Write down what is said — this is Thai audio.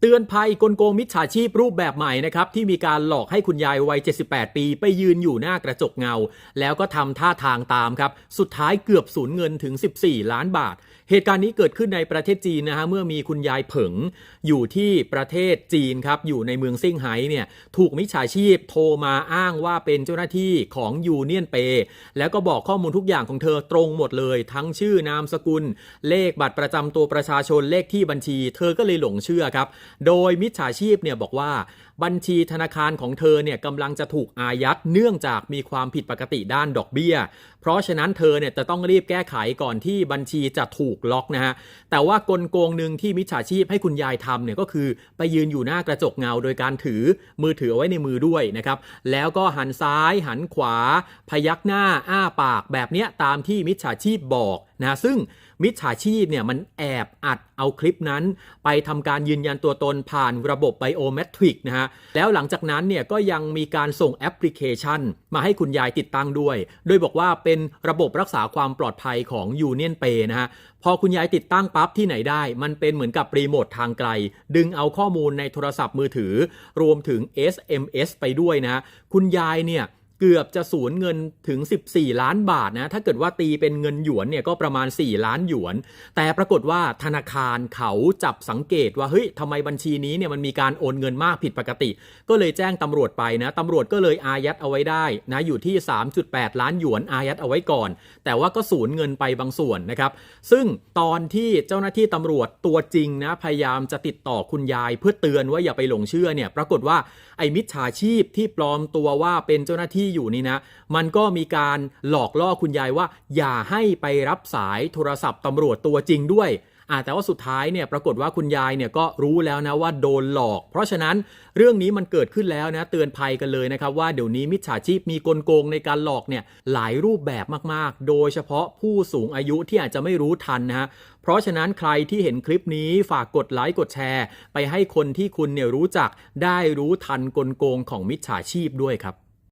เตือนภัยกลโกงมิจฉาชีพรูปแบบใหม่นะครับที่มีการหลอกให้คุณยายวัย 78 ปี ไปยืนอยู่หน้ากระจกเงา แล้วก็ทำท่าทางตามครับ สุดท้ายเกือบสูญเงินถึง 14 ล้านบาท เหตุการณ์นี้เกิดขึ้นในประเทศจีนนะฮะเมื่อมีคุณยายเผง อยู่ที่ประเทศจีนครับ อยู่ในเมืองซิ่งไฮ้เนี่ยถูกมิจฉาชีพโทรมาอ้างว่าเป็นเจ้าหน้าที่ของยูเนียนเปแล้วก็บอกข้อมูลทุกอย่างของเธอตรงหมดเลย ทั้งชื่อนามสกุล เลขบัตรประจำตัวประชาชนเลขที่บัญชี เธอก็เลยหลงเชื่อครับโดยมิจฉาชีพเนี่ยบอกว่าบัญชีธนาคารของเธอเนี่ยกำลังจะถูกอายัดเนื่องจากมีความผิดปกติด้านดอกเบี้ย เพราะฉะนั้นเธอเนี่ยจะต้องรีบแก้ไขก่อนที่บัญชีจะถูกล็อกนะฮะแต่ว่ากลโกงหนึ่งที่มิจฉาชีพให้คุณยายทำเนี่ยก็คือไปยืนอยู่หน้ากระจกเงาโดยการถือมือถือเอาไว้ในมือด้วยนะครับแล้วก็หันซ้ายหันขวา พยักหน้าอ้าปากแบบเนี้ยตามที่มิจฉาชีพบอก นะซึ่งมิจฉาชีพเนี่ยมันแอบอัดเอาคลิปนั้น ไปทำการยืนยันตัวตนผ่านระบบไบโอเมตริกนะฮะแล้วหลังจากนั้นเนี่ยก็ยังมีการส่งแอปพลิเคชัน มาให้คุณยายติดตั้งด้วย โดยบอกว่าเป็นระบบรักษาความปลอดภัยของ Union Pay นะฮะพอคุณยายติดตั้งปั๊บที่ไหนได้ มันเป็นเหมือนกับรีโมททางไกล ดึงเอาข้อมูลในโทรศัพท์มือถือ รวมถึง SMS ไปด้วยนะคุณยายเนี่ย เกือบจะสูญเงินถึง 14 ล้านบาทนะถ้าเกิดว่าตีเป็นเงินหยวนเนี่ยก็ประมาณ 4 ล้านหยวน แต่ปรากฏว่าธนาคารเขาจับสังเกตว่าเฮ้ยทำไมบัญชีนี้เนี่ยมันมีการโอนเงินมากผิดปกติ ก็เลยแจ้งตำรวจไปนะตำรวจก็เลยอายัดเอาไว้ได้นะอยู่ที่ 3.8 ล้านหยวนอายัดเอาไว้ก่อน แต่ว่าก็สูญเงินไปบางส่วนนะครับ ซึ่งตอนที่เจ้าหน้าที่ตำรวจตัวจริงนะพยายามจะติดต่อคุณยายเพื่อเตือนว่าอย่าไปหลงเชื่อเนี่ยปรากฏว่าไอ้มิจฉาชีพที่ปลอมตัวว่าเป็นเจ้าหน้าที่ที่อยู่นี่นะ มันก็มีการหลอกล่อคุณยายว่า อย่าให้ไปรับสายโทรศัพท์ตำรวจตัวจริงด้วยอ่าแต่ว่าสุดท้ายเนี่ยปรากฏว่าคุณยายเนี่ยก็รู้แล้วนะว่าโดนหลอก เพราะฉะนั้นเรื่องนี้มันเกิดขึ้นแล้วนะเตือนภัยกันเลยนะครับว่าเดี๋ยวนี้มิจฉาชีพมีกลโกงในการหลอกเนี่ยหลายรูปแบบมากๆ โดยเฉพาะผู้สูงอายุที่อาจจะไม่รู้ทันนะฮะเพราะฉะนั้นใครที่เห็นคลิปนี้ฝากกดไลค์กดแชร์ ไปให้คนที่คุณเนี่ยรู้จักได้รู้ทันกลโกงของมิจฉาชีพด้วยครับ